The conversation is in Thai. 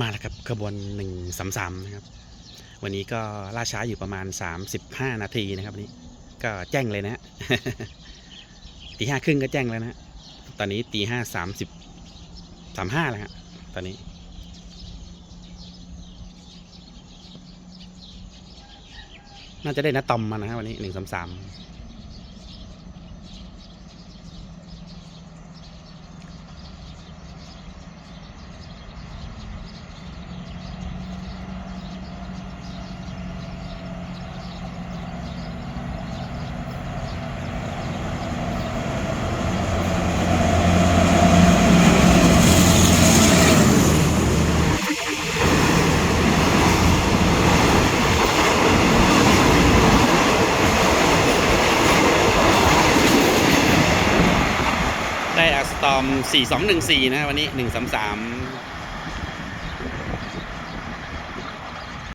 มาแล้วครับขบวนหนึ่งสามสามนะครับ วันนี้ก็ล่าช้าอยู่ประมาณสามสิบห้านาทีนะครับวันนี้ ก็แจ้งเลยนะตีห้าครึ่งก็แจ้งแล้วนะฮะตอนนี้ตีห้าสามสิบสามห้าแล้วฮะตอนนี้น่าจะได้นะตอมมานะฮะวันนี้หนึ่งสามสาม ได้อัสตอม 4214 นะวันนี้ 133